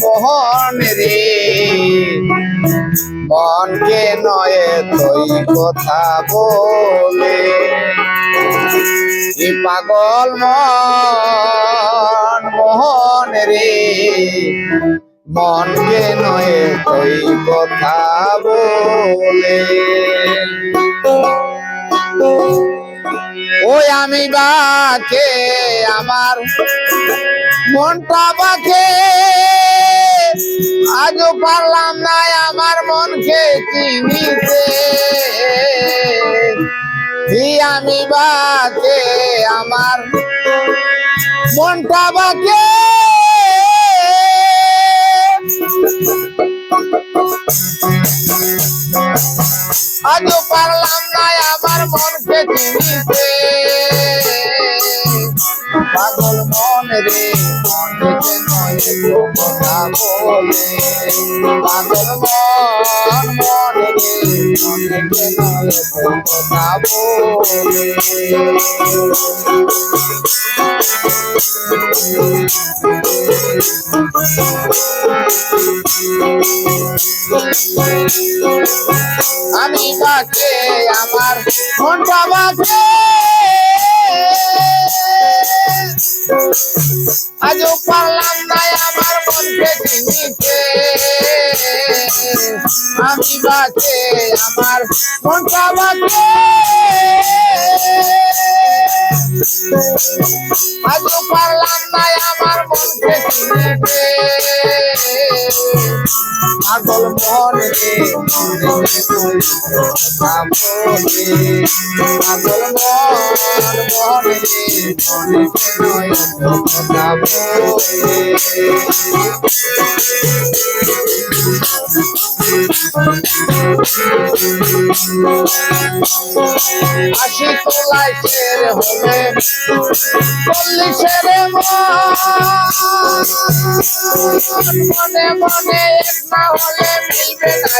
মোহন রে। মনকে নয় তুই কথা বলে। পাগল মন, মোহন রে। মনকে নয় তুই কথা বলে। ওই আমি বাকে আমার মনটা বাকে। আজও পারলাম না আমার মনকে চিনিতে। এই আমি বাকে, আমার মনটা বাকে। আজও পারলাম না আমার মনকে চিনিতে। পাগল মন রে পাগল মন মন রে আমি বাকে আমার মনটা বাকে আজও পারলাম না আমার মনকে চিনিতে আমি বাকে আমার মনটা বাকে আজও পারলাম না আমার মনকে চিনিতে। পাগল মন পাগল মন মন মনে আশি তোলায় ছের হলে চল্লিশের মনে। মনে না হলে মিলবে না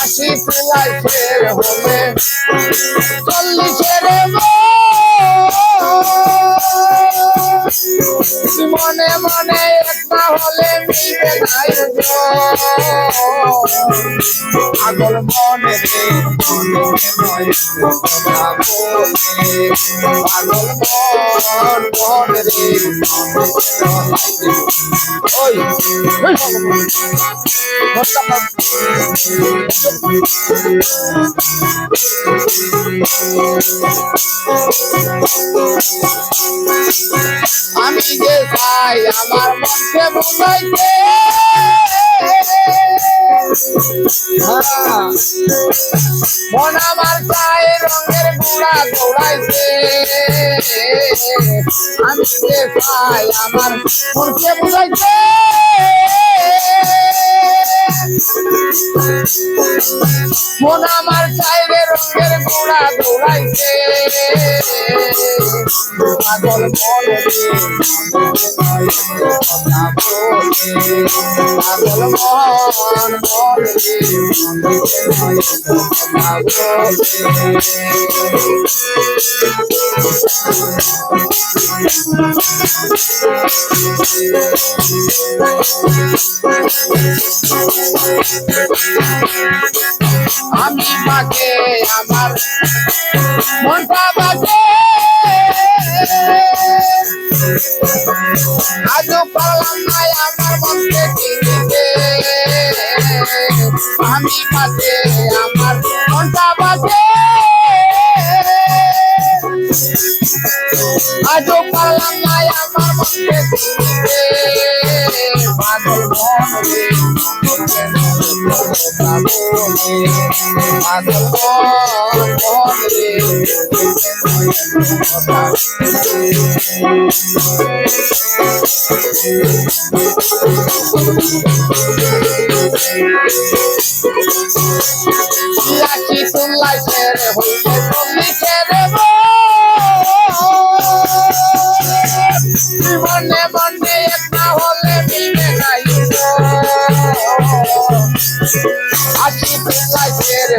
আশি তোলায় ছের হলে চল্লিশের মনে মনে এক না হলে মিলবে না আগল মনে রে আগল মন আমি যে চাই আমার মনকে বুঝাইতে হ্যাঁ। মন আমার চাই রঙের গুড়া দৌড়াইছে আমি যে চাই আমার মনকে বুঝাইতে মন আমার চাইরে গুড়া দৌড়াইছে পাগল মনে পাগল মন কথা বলে আমি মাকে আমার মনটা বাজে আজও পারলাম না আমার মনকে চিনিতে আমি মাকে আমার লাকি তুল্লাই ছেড়ে হইলে তুমি ছেড়ে মনে মনে একটা হলে মিলবে নাই আশি তুল্লাই ছেড়ে